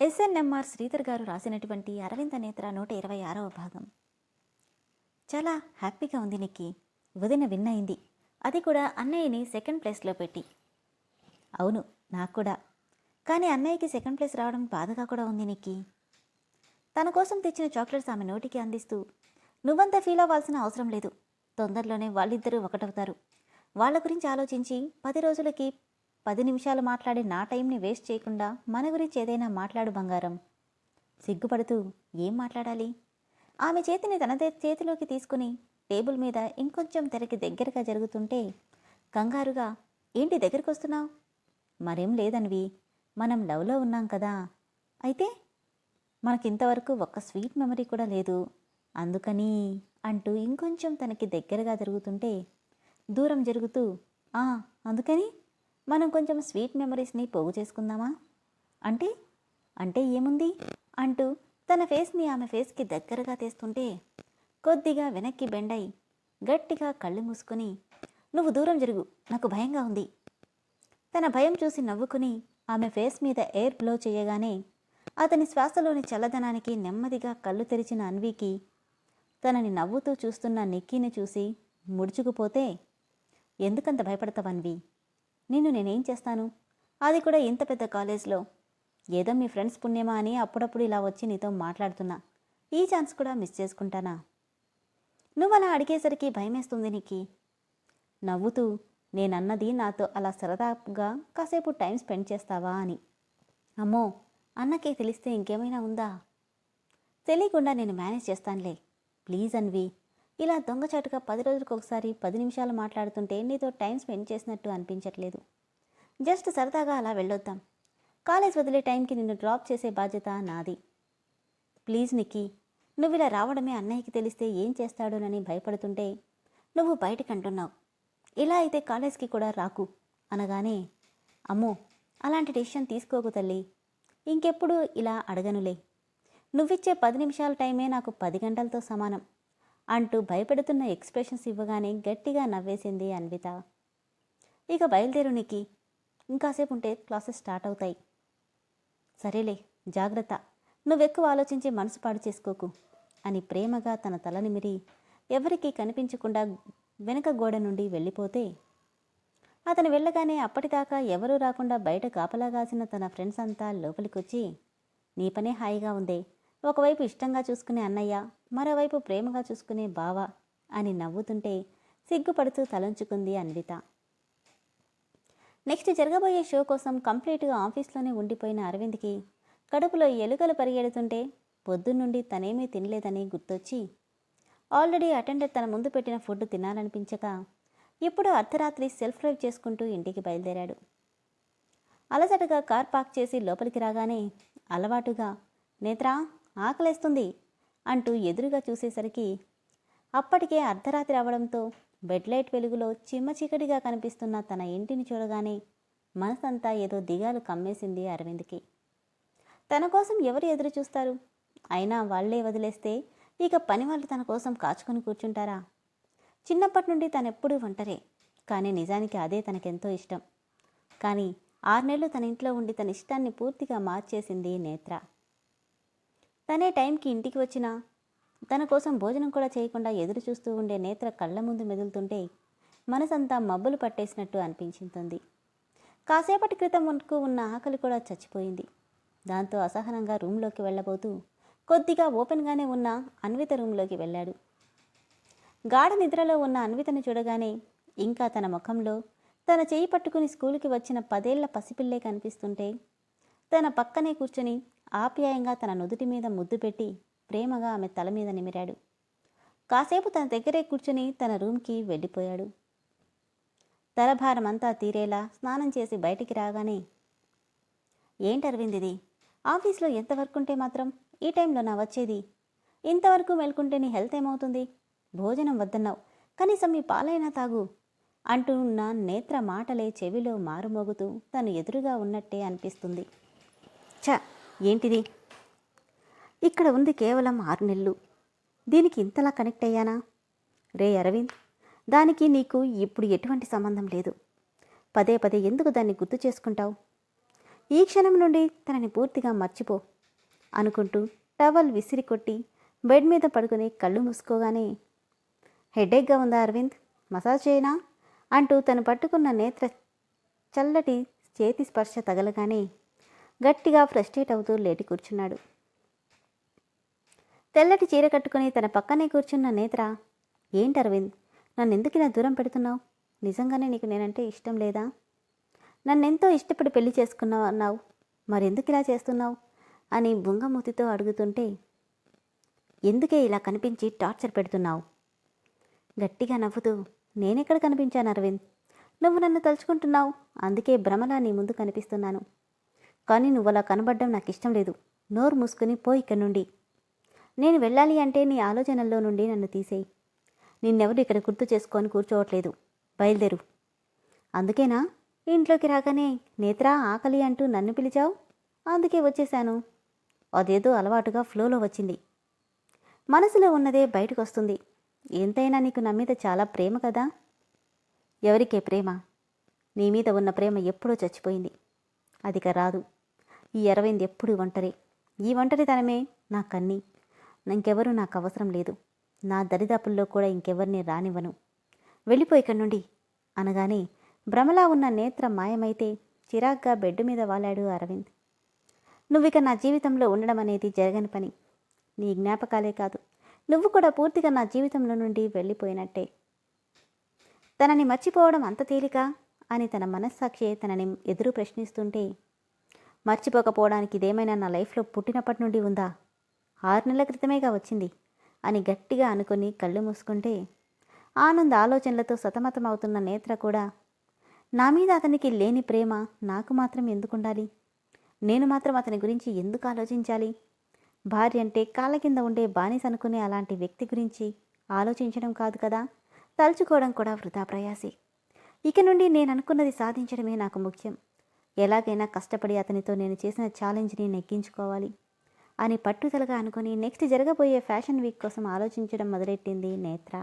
SNMR Sridhar గారు రాసినటువంటి అరవింద నేత్ర నూట ఇరవై ఆరవ భాగం. చాలా హ్యాపీగా ఉంది నిక్కి. వదిన విన్ అయింది. అది కూడా అన్నయ్యని సెకండ్ ప్లేస్లో పెట్టి. అవును నాకు కూడా. కానీ అన్నయ్యకి సెకండ్ ప్లేస్ రావడం బాధగా కూడా ఉంది నిక్కి. తన కోసం తెచ్చిన చాక్లెట్స్ ఆమె నోటికి అందిస్తూ నువ్వంతా ఫీల్ అవ్వాల్సిన అవసరం లేదు. తొందరలోనే వాళ్ళిద్దరూ ఒకటవుతారు. వాళ్ళ గురించి ఆలోచించి పది రోజులకి పది నిమిషాలు మాట్లాడి నా టైంని వేస్ట్ చేయకుండా మన గురించి ఏదైనా మాట్లాడు బంగారం. సిగ్గుపడుతూ ఏం మాట్లాడాలి? ఆమె చేతిని తన చేతిలోకి తీసుకుని టేబుల్ మీద ఇంకొంచెం తెరకి దగ్గరగా జరుగుతుంటే కంగారుగా ఏంటి దగ్గరికి వస్తున్నావు మరేం లేదనివి. మనం లవ్లో ఉన్నాం కదా. అయితే మనకింతవరకు ఒక్క స్వీట్ మెమరీ కూడా లేదు. అందుకని అంటూ ఇంకొంచెం తనకి దగ్గరగా జరుగుతుంటే దూరం జరుగుతూ "ఆ, అందుకని మనం కొంచెం స్వీట్ మెమరీస్ని పోగు చేసుకుందామా? అంటే అంటే ఏముంది? అంటూ తన ఫేస్ని ఆమె ఫేస్కి దగ్గరగా తెస్తుంటే కొద్దిగా వెనక్కి బెండై గట్టిగా కళ్ళు మూసుకొని నువ్వు దూరం జరుగు నాకు భయంగా ఉంది. తన భయం చూసి నవ్వుకుని ఆమె ఫేస్ మీద ఎయిర్ బ్లో చేయగానే అతని శ్వాసలోని చల్లదనానికి నెమ్మదిగా కళ్ళు తెరిచిన అన్వీకి తనని నవ్వుతూ చూస్తున్న నిక్కీని చూసి ముడుచుకుపోతే ఎందుకంత భయపడతావన్వి నిన్ను నేనేం చేస్తాను? అది కూడా ఇంత పెద్ద కాలేజ్లో. ఏదో మీ ఫ్రెండ్స్ పుణ్యమా అని అప్పుడప్పుడు ఇలా వచ్చి నీతో మాట్లాడుతున్నా. ఈ ఛాన్స్ కూడా మిస్ చేసుకుంటానా? నువ్వు అలా అడిగేసరికి భయమేస్తుంది నీకి. నవ్వుతూ నేనన్నది నాతో అలా సరదాగా కాసేపు టైం స్పెండ్ చేస్తావా అని. అమ్మో అన్నకే తెలిస్తే ఇంకేమైనా ఉందా? తెలియకుండా నేను మేనేజ్ చేస్తానులే. ప్లీజ్ అన్వి. ఇలా దొంగచాటుగా పది రోజులకు ఒకసారి పది నిమిషాలు మాట్లాడుతుంటే నీతో టైం స్పెండ్ చేసినట్టు అనిపించట్లేదు. జస్ట్ సరదాగా అలా వెళ్ళొద్దాం. కాలేజ్ వదిలే టైంకి నిన్ను డ్రాప్ చేసే బాధ్యత నాది. ప్లీజ్ నిక్కీ నువ్వు ఇలా రావడమే అన్నయ్యకి తెలిస్తే ఏం చేస్తాడోనని భయపడుతుంటే నువ్వు బయటకు అంటున్నావు ఇలా అయితే కాలేజ్కి కూడా రాకు అనగానే అమ్మో అలాంటి డెసిషన్ తీసుకోకు తల్లి. ఇంకెప్పుడు ఇలా అడగనులే. నువ్విచ్చే పది నిమిషాల టైమే నాకు పది గంటలతో సమానం. అంటూ భయపెడుతున్న ఎక్స్ప్రెషన్స్ ఇవ్వగానే గట్టిగా నవ్వేసింది అన్విత. ఇక బయలుదేరు నీకి ఇంకాసేపు ఉంటే క్లాసెస్ స్టార్ట్ అవుతాయి. సరేలే జాగ్రత్త. నువ్వెక్కువ ఆలోచించి మనసు పాడు చేసుకోకు అని ప్రేమగా తన తల నిమిరి ఎవరికీ కనిపించకుండా వెనక గోడ నుండి వెళ్ళిపోతే అతను వెళ్ళగానే అప్పటిదాకా ఎవరూ రాకుండా బయట కాపలాగాసిన తన ఫ్రెండ్స్ అంతా లోపలికొచ్చి నీ పనే హాయిగా ఉందే ఒకవైపు ఇష్టంగా చూసుకునే అన్నయ్య మరోవైపు ప్రేమగా చూసుకునే బావ అని నవ్వుతుంటే సిగ్గుపడుతూ తలంచుకుంది అన్విత. నెక్స్ట్ జరగబోయే షో కోసం కంప్లీట్గా ఆఫీస్లోనే ఉండిపోయిన అరవింద్కి కడుపులో ఎలుకలు పరిగెడుతుంటే పొద్దున్నుండి తనేమీ తినలేదని గుర్తొచ్చి ఆల్రెడీ అటెండర్ తన ముందు పెట్టిన ఫుడ్ తినాలనిపించక ఇప్పుడు అర్ధరాత్రి సెల్ఫ్ డ్రైవ్ చేసుకుంటూ ఇంటికి బయలుదేరాడు. అలసటగా కార్ పార్క్ చేసి లోపలికి రాగానే అలవాటుగా నేత్రా ఆకలేస్తుంది అంటూ ఎదురుగా చూసేసరికి అప్పటికే అర్ధరాత్రి అవడంతో బెడ్ లైట్ వెలుగులో చిమ్మ చీకటిగా కనిపిస్తున్న తన ఇంటిని చూడగానే మనసంతా ఏదో దిగాలు కమ్మేసింది అరవింద్కి. తన కోసం ఎవరు ఎదురు చూస్తారు? అయినా వాళ్ళే వదిలేస్తే ఇక పని వాళ్ళు తన కోసం కాచుకొని కూర్చుంటారా? చిన్నప్పటి నుండి తనెప్పుడూ ఒంటరే కానీ నిజానికి అదే తనకెంతో ఇష్టం. కానీ ఆరు నెలలు తన ఇంట్లో ఉండి తన ఇష్టాన్ని పూర్తిగా మార్చేసింది నేత్ర. తనే టైంకి ఇంటికి వచ్చినా తన కోసం భోజనం కూడా చేయకుండా ఎదురు చూస్తూ ఉండే నేత్ర కళ్ళ ముందు మెదులుతుంటే మనసంతా మబ్బులు పట్టేసినట్టు అనిపించింది. కాసేపటి క్రితం వరకు ఉన్న ఆకలి కూడా చచ్చిపోయింది. దాంతో అసహనంగా రూమ్లోకి వెళ్ళబోతూ కొద్దిగా ఓపెన్గానే ఉన్న అన్విత రూమ్లోకి వెళ్ళాడు. గాఢ నిద్రలో ఉన్న అన్వితను చూడగానే ఇంకా తన ముఖంలో తన చేయి పట్టుకుని స్కూల్కి వచ్చిన పదేళ్ళ పసిపిల్లే కనిపిస్తుంటే తన పక్కనే కూర్చొని ఆప్యాయంగా తన నుదుటి మీద ముద్దు పెట్టి ప్రేమగా ఆమె తల మీద నిమిరాడు. కాసేపు తన దగ్గరే కూర్చుని తన రూమ్కి వెళ్ళిపోయాడు. తలభారమంతా తీరేలా స్నానం చేసి బయటికి రాగానే ఏంటి అరవింద్ ఇది? ఆఫీస్లో ఎంత వర్క్ ఉంటే మాత్రం ఈ టైంలో నా వచ్చేది? ఇంతవరకు మేల్కుంటే నీ హెల్త్ ఏమవుతుంది? భోజనం వద్దన్నావు. కనీసం మీ పాలైనా తాగు అంటూ ఉన్న నేత్ర మాటలే చెవిలో మారుమోగుతూ తను ఎదురుగా ఉన్నట్టే అనిపిస్తుంది. చ ఏంటిది? ఇక్కడ ఉంది కేవలం ఆరు నెలలు. దీనికి ఇంతలా కనెక్ట్ అయ్యానా? రే అరవింద్ దానికి నీకు ఇప్పుడు ఎటువంటి సంబంధం లేదు. పదే పదే ఎందుకు దాన్ని గుర్తు చేసుకుంటావు? ఈ క్షణం నుండి తనని పూర్తిగా మర్చిపో అనుకుంటూ టవల్ విసిరి కొట్టి బెడ్ మీద పడుకుని కళ్ళు మూసుకోగానే హెడేక్గా ఉందా అరవింద్? మసాజ్ చేయనా? అంటూ తను పట్టుకున్న నేత్ర చల్లటి చేతి స్పర్శ తగలగానే గట్టిగా ఫ్రస్ట్రేట్ అవుతూ లేటి కూర్చున్నాడు. తెల్లటి చీర కట్టుకుని తన పక్కనే కూర్చున్న నేత్ర ఏంటి అరవింద్ నన్ను ఎందుకు ఇలా దూరం పెడుతున్నావు? నిజంగానే నీకు నేనంటే ఇష్టం లేదా? నన్నెంతో ఇష్టపడి పెళ్ళి చేసుకున్నావు అన్నావు మరెందుకు ఇలా చేస్తున్నావు? అని బుంగమూతితో అడుగుతుంటే ఎందుకే ఇలా కనిపించి టార్చర్ పెడుతున్నావు? గట్టిగా నవ్వుతూ నేనెక్కడ కనిపించాను అరవింద్? నువ్వు నన్ను తలుచుకుంటున్నావు అందుకే భ్రమలా నీ ముందు కనిపిస్తున్నాను. కానీ నువ్వు అలా కనబడడం నాకు ఇష్టం లేదు. నోరు మూసుకుని పో ఇక్కడి నుండి. నేను వెళ్ళాలి అంటే నీ ఆలోచనల్లో నుండి నన్ను తీసేయి. నిన్నెవరు ఇక్కడ గుర్తు చేసుకొని కూర్చోవట్లేదు. బయలుదేరు. అందుకేనా? ఇంట్లోకి రాగానే నేత్రా ఆకలి అంటూ నన్ను పిలిచావు? అందుకే వచ్చేశాను. అదేదో అలవాటుగా ఫ్లోలో వచ్చింది. మనసులో ఉన్నదే బయటకు వస్తుంది ఎంతైనా నీకు నా మీద చాలా ప్రేమ కదా? ఎవరికే ప్రేమ? నీ మీద ఉన్న ప్రేమ ఎప్పుడో చచ్చిపోయింది. అదిక రాదు. ఈ అరవైంది ఎప్పుడు ఒంటరి? ఈ ఒంటరితనమే నా కన్ని. ఇంకెవరూ నాకు అవసరం లేదు. నా దరిదాపుల్లో కూడా ఇంకెవరిని రానివ్వను. వెళ్ళిపోయి ఇక్కడి నుండి అనగానే భ్రమలా ఉన్న నేత్ర మాయమైతే చిరాగ్గా బెడ్ మీద వాలాడు అరవింద్. నువ్విక నా జీవితంలో ఉండడం అనేది జరగని పని. నీ జ్ఞాపకాలే కాదు. నువ్వు కూడా పూర్తిగా నా జీవితంలో నుండి వెళ్ళిపోయినట్టే. తనని మర్చిపోవడం అంత తేలిక? అని తన మనస్సాక్షి తనని ఎదురు ప్రశ్నిస్తుంటే మర్చిపోకపోవడానికి ఇదేమైనా నా లైఫ్లో పుట్టినప్పటి నుండి ఉందా? ఆరు నెలల క్రితమేగా వచ్చింది అని గట్టిగా అనుకుని కళ్ళు మూసుకుంటే ఆనంద్ ఆలోచనలతో సతమతమవుతున్న నేత్ర కూడా నా మీద అతనికి లేని ప్రేమ నాకు మాత్రం ఎందుకుండాలి నేను మాత్రం అతని గురించి ఎందుకు ఆలోచించాలి? భార్య అంటే కాళ్ళ కింద ఉండే బానిస అనుకునే అలాంటి వ్యక్తి గురించి ఆలోచించడం కాదు కదా? తలుచుకోవడం కూడా వృధా ప్రయాసే. ఇక నుండి నేను అనుకున్నది సాధించడమే నాకు ముఖ్యం. ఎలాగైనా కష్టపడి అతనితో నేను చేసిన ఛాలెంజ్ని నెగ్గించుకోవాలి అని పట్టుదలగా అనుకుని నెక్స్ట్ జరగబోయే ఫ్యాషన్ వీక్ కోసం ఆలోచించడం మొదలెట్టింది నేత్ర.